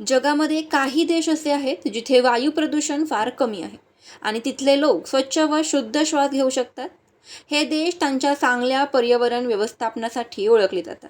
जगामध्ये काही देश असे आहेत जिथे वायू प्रदूषण फार कमी आहे. आणि तिथले लोक स्वच्छ व शुद्ध श्वास घेऊ शकतात. हे देश त्यांच्या चांगल्या पर्यावरण व्यवस्थापनासाठी ओळखले जातात.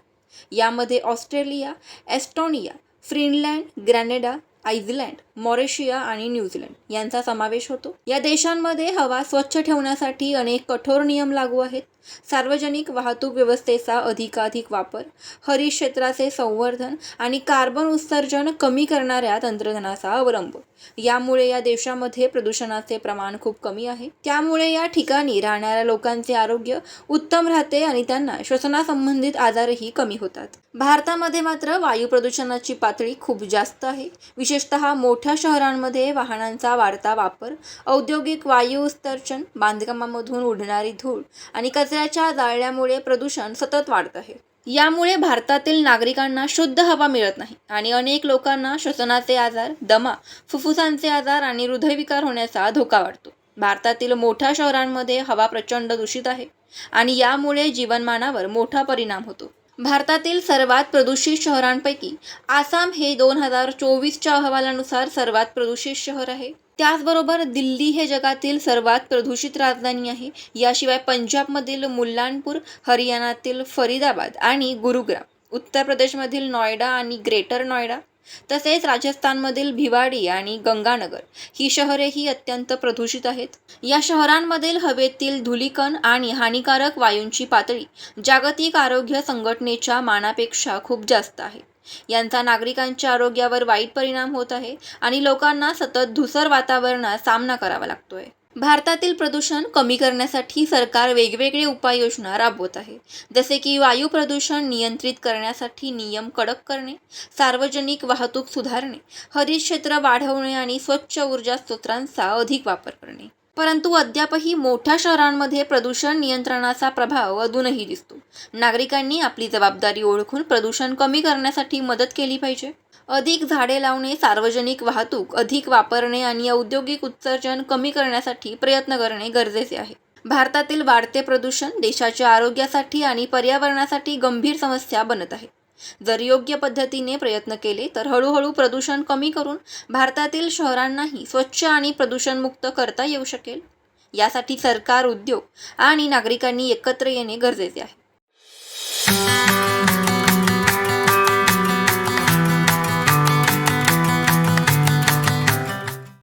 यामध्ये Australia Estonia Finland Grenada Iceland Mauritius आणि न्यूझीलंड यांचा समावेश होतो. या देशांमध्ये हवा स्वच्छ ठेवण्यासाठी अनेक कठोर नियम लागू आहेत. सार्वजनिक वाहतूक व्यवस्थेचा अधिकाधिक वापर हरित क्षेत्राचे संवर्धन आणि कार्बन उत्सर्जन कमी करणाऱ्या तंत्रज्ञानाचा अवलंब. यामुळे या देशामध्ये प्रदूषणाचे प्रमाण खूप कमी आहे. त्यामुळे या ठिकाणी राहणाऱ्या लोकांचे आरोग्य उत्तम राहते आणि त्यांना श्वसनासंबंधित आजारही कमी होतात. भारतामध्ये मात्र वायू प्रदूषणाची पातळी खूप जास्त आहे. विशेषतः मोठ्या शहरांमध्ये वाहनांचा वाढता वापर औद्योगिक वायू उत्सर्जन बांधकामामधून उडणारी धूळ आणि कचऱ्याच्या जाळल्यामुळे प्रदूषण सतत वाढत आहे. यामुळे भारतातील नागरिकांना शुद्ध हवा मिळत नाही आणि अनेक लोकांना श्वसनाचे आजार दमा फुफ्फुसांचे आजार आणि हृदयविकार होण्याचा धोका वाढतो. भारतातील मोठ्या शहरांमध्ये हवा प्रचंड दूषित आहे आणि यामुळे जीवनमानावर मोठा परिणाम होतो. भारतातील सर्वात प्रदूषित शहरांपैकी आसाम हे दोन हजार चोवीसच्या अहवालानुसार सर्वात प्रदूषित शहर आहे. त्याचबरोबर दिल्ली हे जगातील सर्वात प्रदूषित राजधानी आहे. याशिवाय पंजाबमधील मुल्लानपूर हरियाणातील फरीदाबाद आणि गुरुग्राम उत्तर प्रदेशमधील नॉयडा आणि ग्रेटर नॉयडा तसेच राजस्थानमधील भिवाडी आणि गंगानगर ही शहरेही अत्यंत प्रदूषित आहेत. या शहरांमधील हवेतील धुलीकण आणि हानिकारक वायूंची पातळी जागतिक आरोग्य संघटनेच्या मानापेक्षा खूप जास्त आहे. यांचा नागरिकांच्या आरोग्यावर वाईट परिणाम होत आहे आणि लोकांना सतत धुसर वातावरणात सामना करावा लागतोय. भारतातील प्रदूषण कमी करण्यासाठी सरकार वेगवेगळे उपाययोजना राबवत आहे. जसे की वायू प्रदूषण नियंत्रित करण्यासाठी नियम कडक करणे सार्वजनिक वाहतूक सुधारणे हरित क्षेत्र वाढवणे आणि स्वच्छ ऊर्जा स्रोतांचा अधिक वापर करणे. परंतु अद्यापही मोठ्या शहरांमध्ये प्रदूषण नियंत्रणाचा प्रभाव अजूनही दिसतो. नागरिकांनी आपली जबाबदारी ओळखून प्रदूषण कमी करण्यासाठी मदत केली पाहिजे. अधिक झाडे लावणे सार्वजनिक वाहतूक अधिक वापरणे आणि औद्योगिक उत्सर्जन कमी करण्यासाठी प्रयत्न करणे गरजेचे आहे. भारतातील वाढते प्रदूषण देशाच्या आरोग्यासाठी आणि पर्यावरणासाठी गंभीर समस्या बनत आहे. जर योग्य पद्धतीने प्रयत्न केले तर हळूहळू प्रदूषण कमी करून भारतातील शहरांनाही स्वच्छ आणि प्रदूषणमुक्त करता येऊ शकेल. यासाठी सरकार उद्योग आणि नागरिकांनी एकत्र येणे गरजेचे आहे.